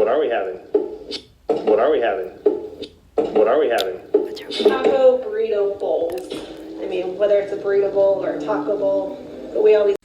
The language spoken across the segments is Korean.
What are we having? What are we having? What are we having? taco burrito bowls. I mean, whether it's a burrito bowl or a taco bowl, but we always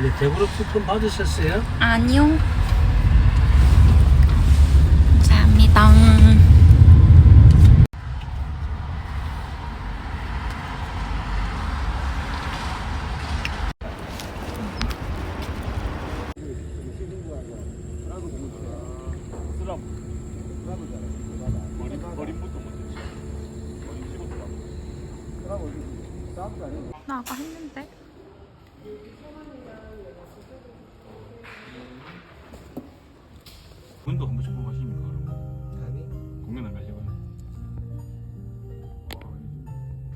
저기 대구로 쿠폰 받으셨어요? 아니요. 감사합니다. 나 아까 했는데. 군도 한 번씩 보고 가십니까? 공연을 몇 시간?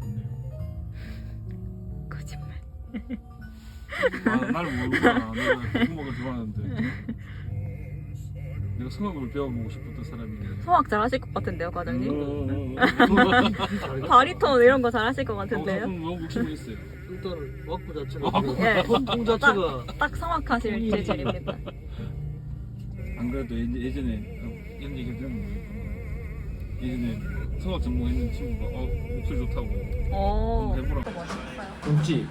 좋네요. 거짓말. 아, 날 모르구나. 내가 국먹을 좋아하는데. 내가 성악을 배워보고 싶었던 사람이네. 성악 잘하실 것 같은데요, 과장님? 음. 바리톤 이런 거 잘하실 것 같은데요? 너무 욕심을 했어요. 일단 와꾸 자체가 아, 그 예. 통 자체가 딱 성악하실 재질입니다. 안 그래도 예- 예전에 어, 이런 얘기 들었는데 예전에 성악 전공했는 친구가 어, 목소리 좋다고 오. 한번 해보라. 똥집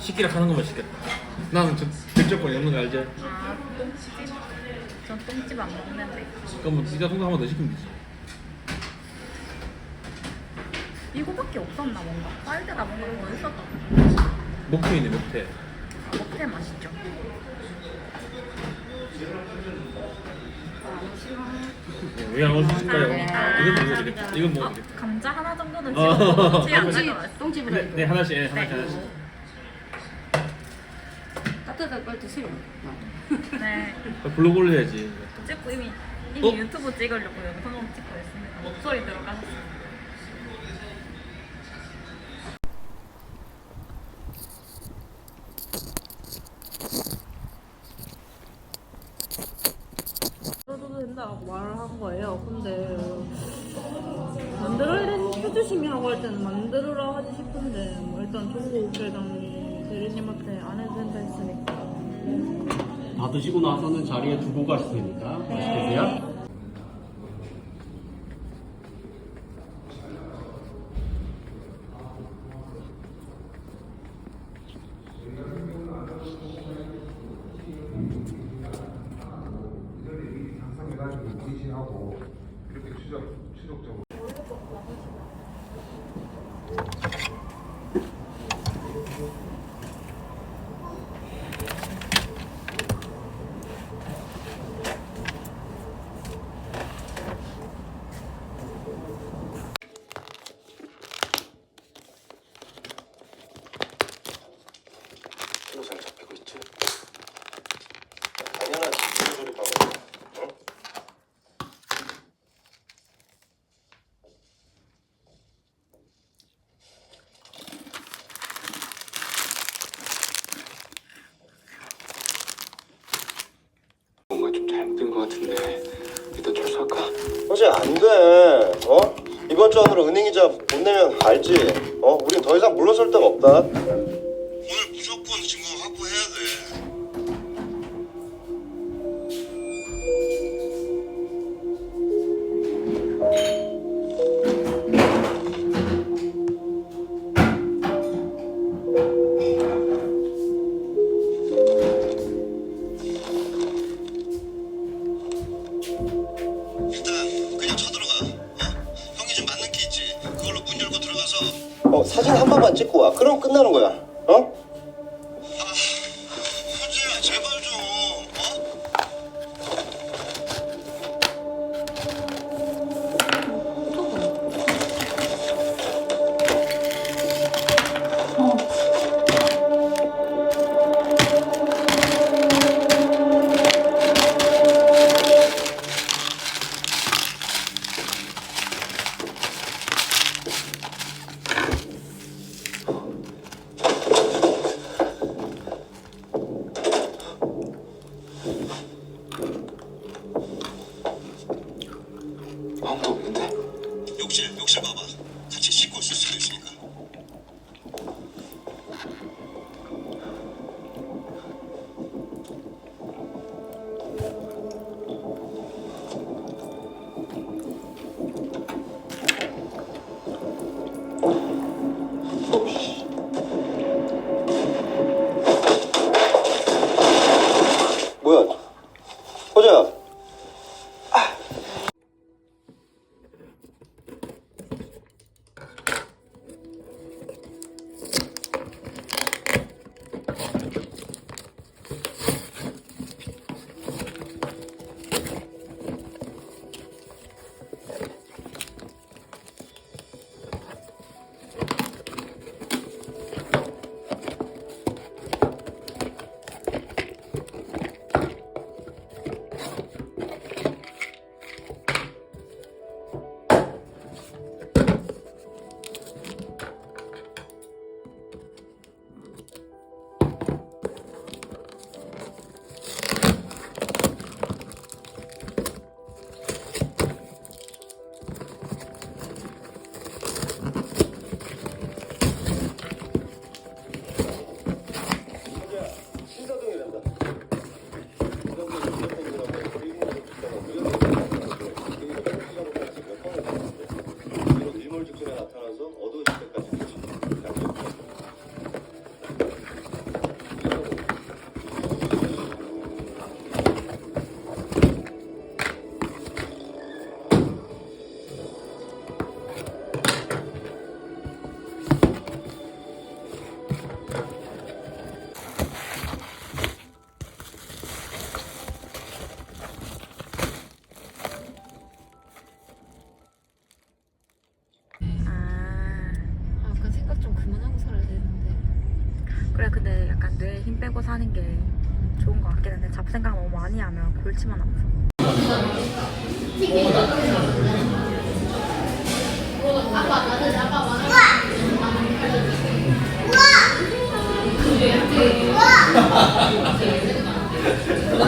시키라 하는 것만 시켰다 나는 저 득점권이 없는 거 알지? 아, 똥집? 전 똥집 안 먹는데. 그러면 네가 통닭 한번 더 시키면 되지 이거밖에 없었나 뭔가. 빨대가 뭔가 더 있었다. 목표이네 목표 먹태 맛있죠? 감사합니다. 이건 먹어도 되겠다 이건 먹어도 아, 되겠다 감자 하나 정도는 어. 것 같아요. 똥집으로 네, 네 하나씩 네, 하나씩 네. 하나씩 따뜻할 걸 드세요. 네. 블로그 올려야지 찍고 이미 이미 어? 유튜브 찍으려고 영상을 찍고 있습니다. 목소리 들어가서. 거예요. 근데 만들어야 해주시면라고 할 때는 만들어라 하지 싶은데 뭐 일단 정보 회장님 대리님한테 안 해도 된다 했으니까 다 드시고 나서는 자리에 두고 가시니까 맛있게 드세요. 것 같은데 일단 철수할까? 어제 안 돼 어? 이번 주 안으로 은행 이자 못 내면 알지 어? 우린 더 이상 물러설 데가 없다 그래 근데 약간 뇌에 힘 빼고 사는 게 좋은 것 같긴 한데 잡생각 너무 많이 하면 골치만 아파 우와! 우와!